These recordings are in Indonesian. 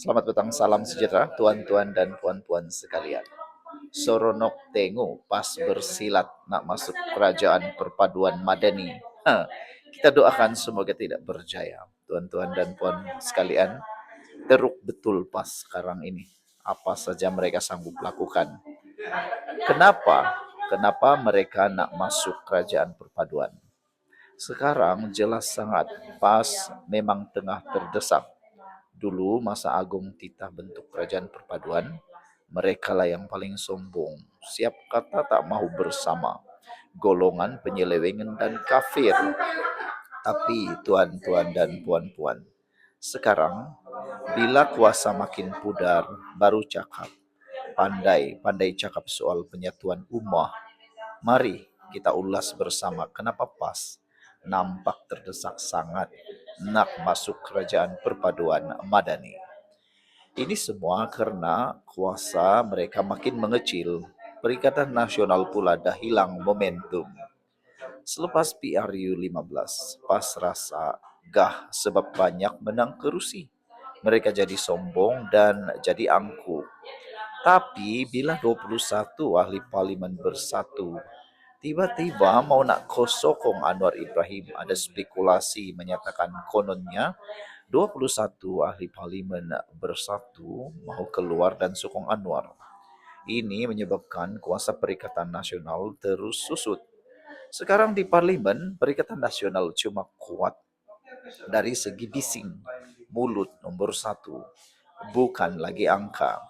Selamat petang, salam sejahtera, tuan-tuan dan puan-puan sekalian. Soronok tengu pas bersilat nak masuk kerajaan perpaduan madani. Ha, kita doakan semoga tidak berjaya. Tuan-tuan dan puan sekalian, teruk betul pas sekarang ini. Apa saja mereka sanggup lakukan. Kenapa? Kenapa mereka nak masuk kerajaan perpaduan? Sekarang jelas sangat pas memang tengah terdesak Dulu masa Agung Tita bentuk kerajaan perpaduan, mereka lah yang paling sombong. Siap kata tak mau bersama. Golongan penyelewengan dan kafir. Tapi tuan-tuan dan puan-puan, sekarang bila kuasa makin pudar, baru cakap. Pandai, pandai cakap soal penyatuan ummah. Mari kita ulas bersama kenapa pas nampak terdesak sangat nak masuk kerajaan perpaduan Madani. Ini semua karena kuasa mereka makin mengecil. Perikatan Nasional pula dah hilang momentum. Selepas PRU 15, pas rasa gah sebab banyak menang kerusi. Mereka jadi sombong dan jadi angkuh. Tapi bila 21 ahli parlimen bersatu, Tiba-tiba mau nak kosokong Anwar Ibrahim ada spekulasi menyatakan kononnya 21 ahli parlimen bersatu mau keluar dan sokong Anwar. Ini menyebabkan kuasa Perikatan Nasional terus susut. Sekarang di parlimen, Perikatan Nasional cuma kuat dari segi bising, mulut nomor satu, bukan lagi angka.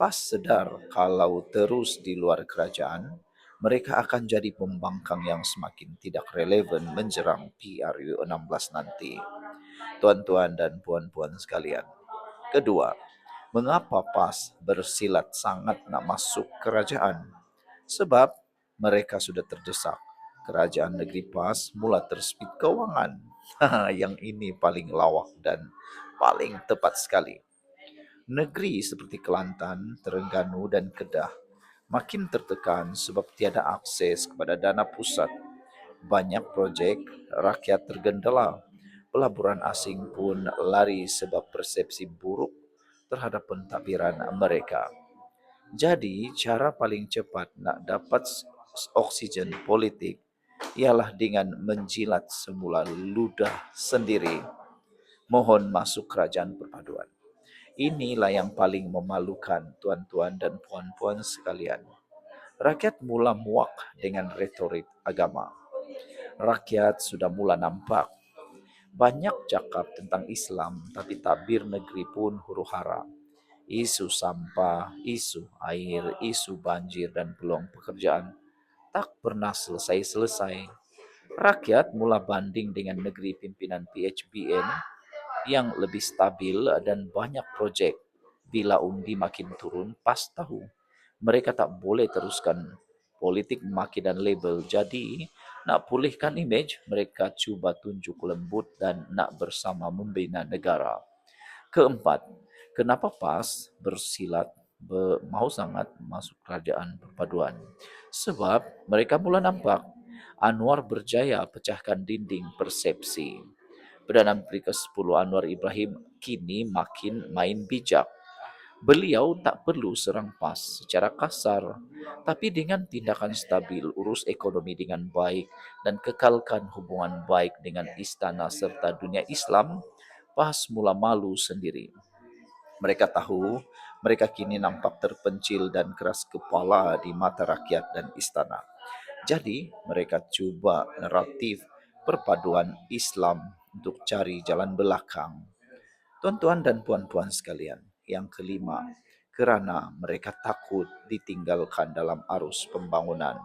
Pas sedar kalau terus di luar kerajaan, mereka akan jadi pembangkang yang semakin tidak relevan menjerang PRU 16 nanti. Tuan-tuan dan puan-puan sekalian. Kedua, mengapa PAS bersilat sangat nak masuk kerajaan? Sebab mereka sudah terdesak. Kerajaan negeri PAS mula tersepit keuangan. yang ini paling lawak dan paling tepat sekali. Negeri seperti Kelantan, Terengganu, dan Kedah makin tertekan sebab tiada akses kepada dana pusat. Banyak projek rakyat tergendala. Pelaburan asing pun lari sebab persepsi buruk terhadap pentadbiran mereka. Jadi, cara paling cepat nak dapat oksigen politik ialah dengan menjilat semula ludah sendiri. Mohon masuk kerajaan perpaduan. Inilah yang paling memalukan tuan-tuan dan puan-puan sekalian. Rakyat mula muak dengan retorik agama. Rakyat sudah mula nampak. Banyak cakap tentang Islam, tapi tabir negeri pun huru hara. Isu sampah, isu air, isu banjir, dan peluang pekerjaan tak pernah selesai-selesai. Rakyat mula banding dengan negeri pimpinan PHBN yang lebih stabil dan banyak projek. Bila undi makin turun, pas tahu mereka tak boleh teruskan politik maki dan label. Jadi, nak pulihkan image, mereka cuba tunjuk lembut dan nak bersama membina negara. Keempat, kenapa PAS bersilat mau sangat masuk kerajaan perpaduan? Sebab mereka mula nampak Anwar berjaya pecahkan dinding persepsi. Perdana Menteri ke-10 Anwar Ibrahim kini makin main bijak. Beliau tak perlu serang PAS secara kasar, tapi dengan tindakan stabil urus ekonomi dengan baik dan kekalkan hubungan baik dengan istana serta dunia Islam, PAS mula malu sendiri. Mereka tahu mereka kini nampak terpencil dan keras kepala di mata rakyat dan istana. Jadi mereka cuba naratif perpaduan Islam untuk cari jalan belakang. Tuan-tuan dan puan-puan sekalian, yang kelima, kerana mereka takut ditinggalkan dalam arus pembangunan.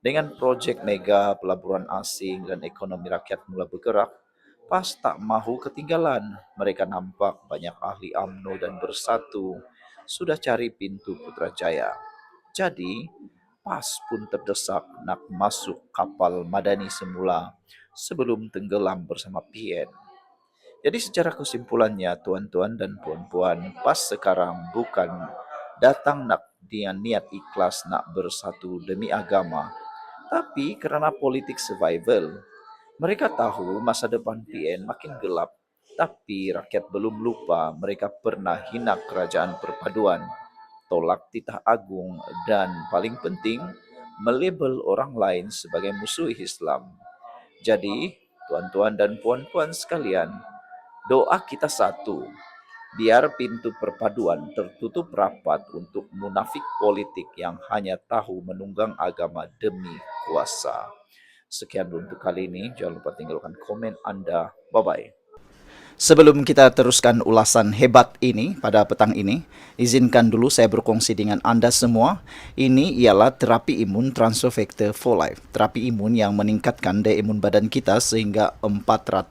Dengan projek mega pelaburan asing dan ekonomi rakyat mula bergerak, PAS tak mahu ketinggalan. Mereka nampak banyak ahli AMNO dan bersatu sudah cari pintu Putrajaya. Jadi, PAS pun terdesak nak masuk kapal Madani semula sebelum tenggelam bersama PN. Jadi secara kesimpulannya tuan-tuan dan puan-puan pas sekarang bukan datang nak dia niat ikhlas nak bersatu demi agama tapi kerana politik survival mereka tahu masa depan PN makin gelap Tapi rakyat belum lupa mereka pernah hina kerajaan perpaduan, tolak titah agung, dan paling penting, melabel orang lain sebagai musuh Islam. Jadi, tuan-tuan dan puan-puan sekalian, doa kita satu, biar pintu perpaduan tertutup rapat untuk munafik politik yang hanya tahu menunggang agama demi kuasa. Sekian untuk kali ini. Jangan lupa tinggalkan komen Anda. Bye-bye. Sebelum kita teruskan ulasan hebat ini pada petang ini, izinkan dulu saya berkongsi dengan Anda semua. Ini ialah terapi imun transfer factor for life. Terapi imun yang meningkatkan daya imun badan kita sehingga 400%.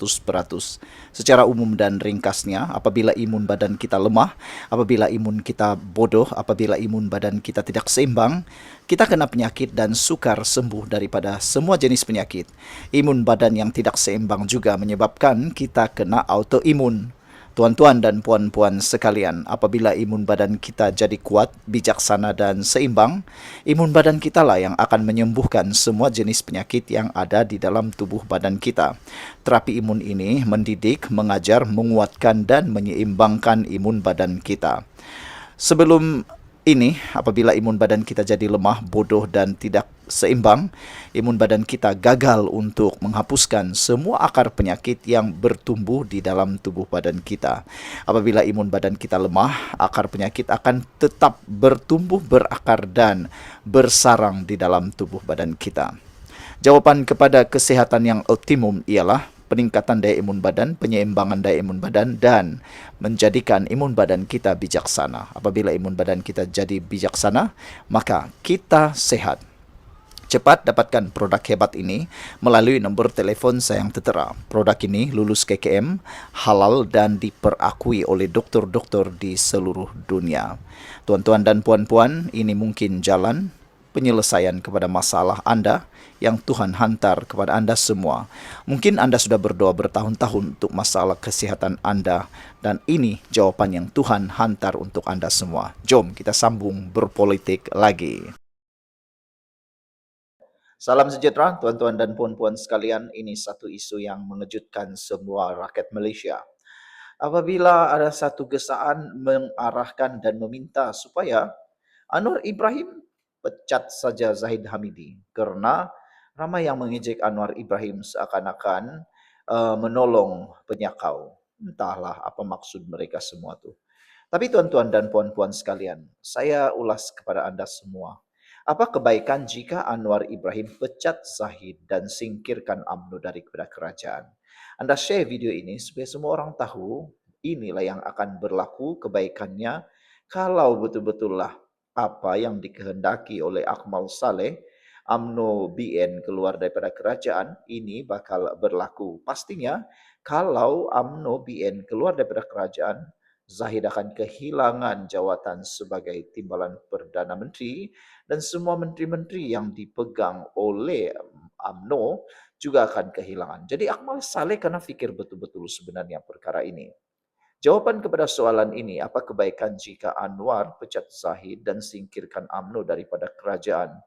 Secara umum dan ringkasnya, apabila imun badan kita lemah, apabila imun kita bodoh, apabila imun badan kita tidak seimbang, kita kena penyakit dan sukar sembuh daripada semua jenis penyakit. Imun badan yang tidak seimbang juga menyebabkan kita kena autoimun. Tuan-tuan dan puan-puan sekalian, apabila imun badan kita jadi kuat, bijaksana dan seimbang, imun badan kita lah yang akan menyembuhkan semua jenis penyakit yang ada di dalam tubuh badan kita. Terapi imun ini mendidik, mengajar, menguatkan dan menyeimbangkan imun badan kita. Sebelum ini apabila imun badan kita jadi lemah, bodoh dan tidak seimbang, imun badan kita gagal untuk menghapuskan semua akar penyakit yang bertumbuh di dalam tubuh badan kita. Apabila imun badan kita lemah, akar penyakit akan tetap bertumbuh berakar dan bersarang di dalam tubuh badan kita. Jawapan kepada kesehatan yang optimum ialah peningkatan daya imun badan, penyeimbangan daya imun badan dan menjadikan imun badan kita bijaksana. Apabila imun badan kita jadi bijaksana, maka kita sehat. Cepat dapatkan produk hebat ini melalui nombor telefon saya yang tertera. Produk ini lulus KKM, halal dan diperakui oleh doktor-doktor di seluruh dunia. Tuan-tuan dan puan-puan, ini mungkin jalan penyelesaian kepada masalah Anda yang Tuhan hantar kepada Anda semua. Mungkin Anda sudah berdoa bertahun-tahun untuk masalah kesehatan Anda dan ini jawaban yang Tuhan hantar untuk Anda semua. Jom kita sambung berpolitik lagi. Salam sejahtera tuan-tuan dan puan-puan sekalian. Ini satu isu yang mengejutkan semua rakyat Malaysia. Apabila ada satu gesaan mengarahkan dan meminta supaya Anwar Ibrahim pecat saja Zahid Hamidi kerana ramai yang mengejek Anwar Ibrahim seakan-akan uh, menolong penyakau. Entahlah apa maksud mereka semua tu. Tapi tuan-tuan dan puan-puan sekalian, saya ulas kepada anda semua. Apa kebaikan jika Anwar Ibrahim pecat Zahid dan singkirkan UMNO dari kerajaan? Anda share video ini supaya semua orang tahu inilah yang akan berlaku kebaikannya kalau betul-betullah apa yang dikehendaki oleh Akmal Saleh, AMNO BN keluar daripada kerajaan, ini bakal berlaku. Pastinya kalau AMNO BN keluar daripada kerajaan, Zahid akan kehilangan jawatan sebagai timbalan Perdana Menteri dan semua menteri-menteri yang dipegang oleh AMNO juga akan kehilangan. Jadi Akmal Saleh kena fikir betul-betul sebenarnya perkara ini. Jawapan kepada soalan ini, apa kebaikan jika Anwar pecat Zahid dan singkirkan AMNO daripada kerajaan?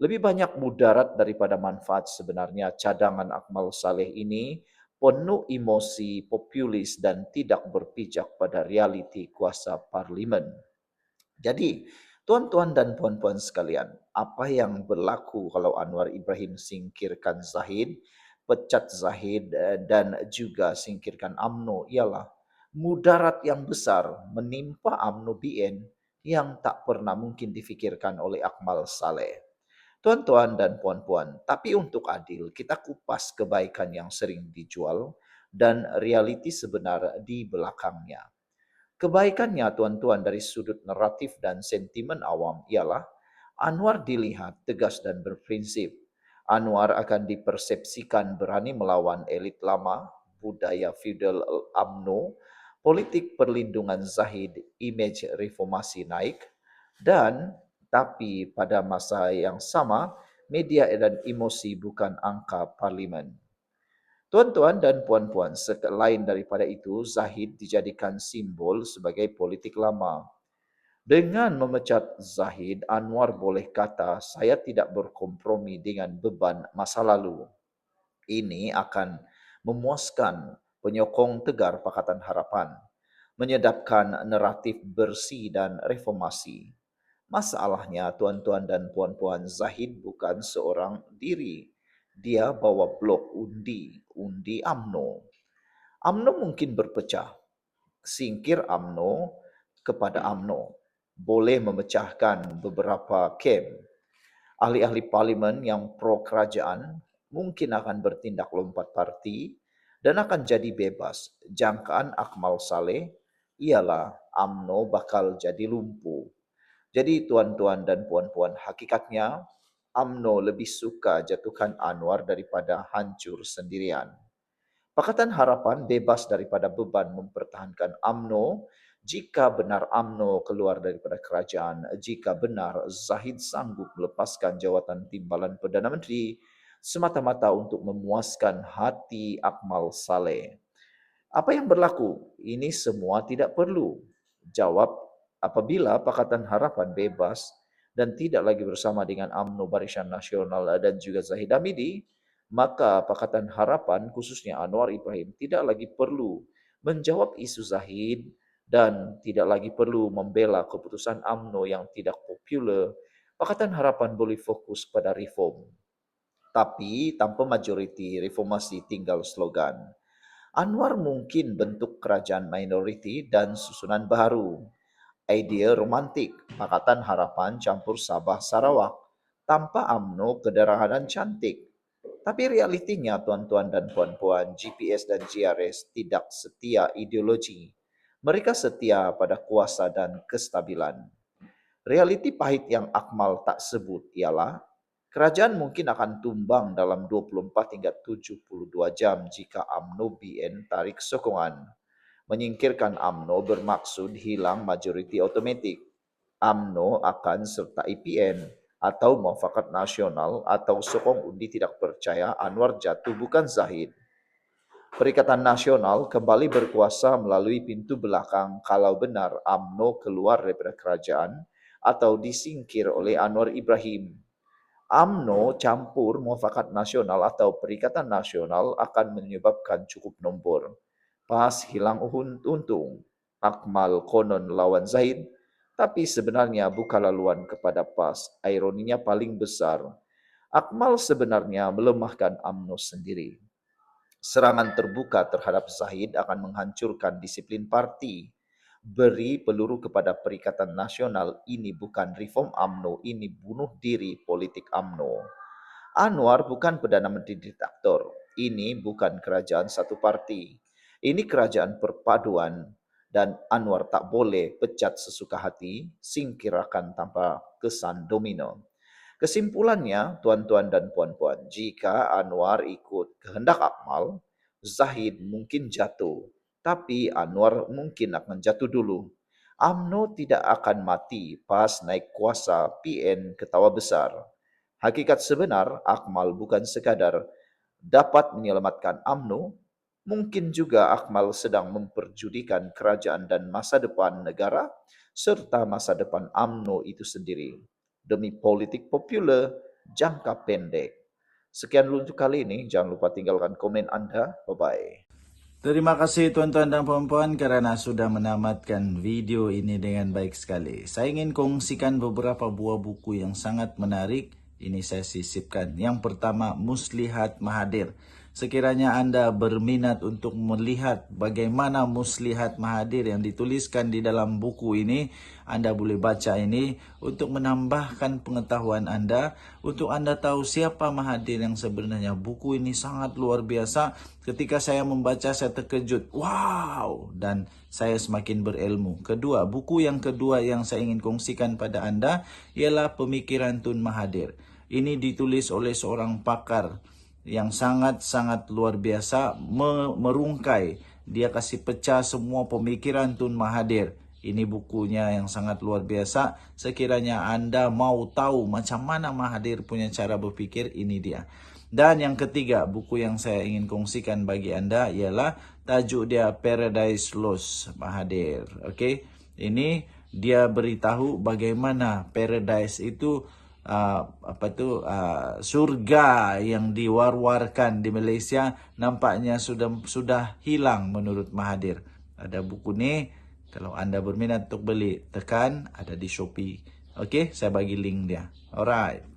Lebih banyak mudarat daripada manfaat sebenarnya cadangan Akmal Saleh ini penuh emosi populis dan tidak berpijak pada realiti kuasa parlimen. Jadi, tuan-tuan dan puan-puan sekalian, apa yang berlaku kalau Anwar Ibrahim singkirkan Zahid, pecat Zahid eh, dan juga singkirkan AMNO ialah mudarat yang besar menimpa UMNO BN yang tak pernah mungkin difikirkan oleh Akmal Saleh. Tuan-tuan dan puan-puan, tapi untuk adil, kita kupas kebaikan yang sering dijual dan realiti sebenar di belakangnya. Kebaikannya tuan-tuan dari sudut naratif dan sentimen awam ialah Anwar dilihat tegas dan berprinsip. Anwar akan dipersepsikan berani melawan elit lama, budaya feudal UMNO politik perlindungan Zahid, image reformasi naik dan tapi pada masa yang sama media dan emosi bukan angka parlimen. Tuan-tuan dan puan-puan, selain daripada itu, Zahid dijadikan simbol sebagai politik lama. Dengan memecat Zahid, Anwar boleh kata saya tidak berkompromi dengan beban masa lalu. Ini akan memuaskan penyokong tegar Pakatan Harapan, menyedapkan naratif bersih dan reformasi. Masalahnya tuan-tuan dan puan-puan Zahid bukan seorang diri. Dia bawa blok undi, undi AMNO. AMNO mungkin berpecah. Singkir AMNO kepada AMNO. Boleh memecahkan beberapa kem. Ahli-ahli parlimen yang pro kerajaan mungkin akan bertindak lompat parti dan akan jadi bebas. Jangkaan Akmal Saleh ialah AMNO bakal jadi lumpuh. Jadi tuan-tuan dan puan-puan, hakikatnya AMNO lebih suka jatuhkan Anwar daripada hancur sendirian. Pakatan Harapan bebas daripada beban mempertahankan AMNO jika benar AMNO keluar daripada kerajaan, jika benar Zahid sanggup melepaskan jawatan timbalan Perdana Menteri semata-mata untuk memuaskan hati Akmal Saleh. Apa yang berlaku? Ini semua tidak perlu. Jawab, apabila Pakatan Harapan bebas dan tidak lagi bersama dengan AMNO Barisan Nasional dan juga Zahid Hamidi, maka Pakatan Harapan khususnya Anwar Ibrahim tidak lagi perlu menjawab isu Zahid dan tidak lagi perlu membela keputusan AMNO yang tidak popular. Pakatan Harapan boleh fokus pada reform. Tapi tanpa majoriti reformasi tinggal slogan. Anwar mungkin bentuk kerajaan minoriti dan susunan baru. Idea romantik, Pakatan Harapan campur Sabah Sarawak, tanpa AMNO kederahan cantik. Tapi realitinya tuan-tuan dan puan-puan, GPS dan GRS tidak setia ideologi. Mereka setia pada kuasa dan kestabilan. Realiti pahit yang Akmal tak sebut ialah Kerajaan mungkin akan tumbang dalam 24 hingga 72 jam jika AMNO BN tarik sokongan. Menyingkirkan AMNO bermaksud hilang majoriti otomatik. AMNO akan serta IPN atau muafakat nasional atau sokong undi tidak percaya Anwar jatuh bukan Zahid. Perikatan Nasional kembali berkuasa melalui pintu belakang kalau benar AMNO keluar daripada kerajaan atau disingkir oleh Anwar Ibrahim. AMNO campur muafakat nasional atau perikatan nasional akan menyebabkan cukup nombor. PAS hilang untung. Akmal konon lawan Zahid, tapi sebenarnya buka laluan kepada PAS. Ironinya paling besar. Akmal sebenarnya melemahkan AMNO sendiri. Serangan terbuka terhadap Zahid akan menghancurkan disiplin parti beri peluru kepada Perikatan Nasional ini bukan reform AMNO, ini bunuh diri politik AMNO. Anwar bukan Perdana Menteri diktator, ini bukan kerajaan satu parti. Ini kerajaan perpaduan dan Anwar tak boleh pecat sesuka hati, singkirakan tanpa kesan domino. Kesimpulannya, tuan-tuan dan puan-puan, jika Anwar ikut kehendak Akmal, Zahid mungkin jatuh tapi Anwar mungkin akan jatuh dulu. AMNO tidak akan mati pas naik kuasa PN ketawa besar. Hakikat sebenar, Akmal bukan sekadar dapat menyelamatkan AMNO, mungkin juga Akmal sedang memperjudikan kerajaan dan masa depan negara serta masa depan AMNO itu sendiri demi politik populer jangka pendek. Sekian dulu untuk kali ini. Jangan lupa tinggalkan komen Anda. Bye-bye. Terima kasih tuan-tuan dan puan-puan kerana sudah menamatkan video ini dengan baik sekali. Saya ingin kongsikan beberapa buah buku yang sangat menarik. Ini saya sisipkan. Yang pertama, Muslihat Mahathir. Sekiranya anda berminat untuk melihat bagaimana muslihat Mahathir yang dituliskan di dalam buku ini, anda boleh baca ini untuk menambahkan pengetahuan anda, untuk anda tahu siapa Mahathir yang sebenarnya. Buku ini sangat luar biasa. Ketika saya membaca, saya terkejut. Wow! Dan saya semakin berilmu. Kedua, buku yang kedua yang saya ingin kongsikan pada anda ialah Pemikiran Tun Mahathir. Ini ditulis oleh seorang pakar yang sangat-sangat luar biasa merungkai. Dia kasih pecah semua pemikiran Tun Mahathir. Ini bukunya yang sangat luar biasa. Sekiranya Anda mau tahu macam mana Mahathir punya cara berpikir, ini dia. Dan yang ketiga, buku yang saya ingin kongsikan bagi Anda ialah tajuk dia Paradise Lost Mahathir. Okey. Ini dia beritahu bagaimana paradise itu uh, apa tu uh, surga yang diwar-warkan di Malaysia nampaknya sudah sudah hilang menurut Mahathir. Ada buku ni kalau anda berminat untuk beli tekan ada di Shopee. Okey, saya bagi link dia. Alright.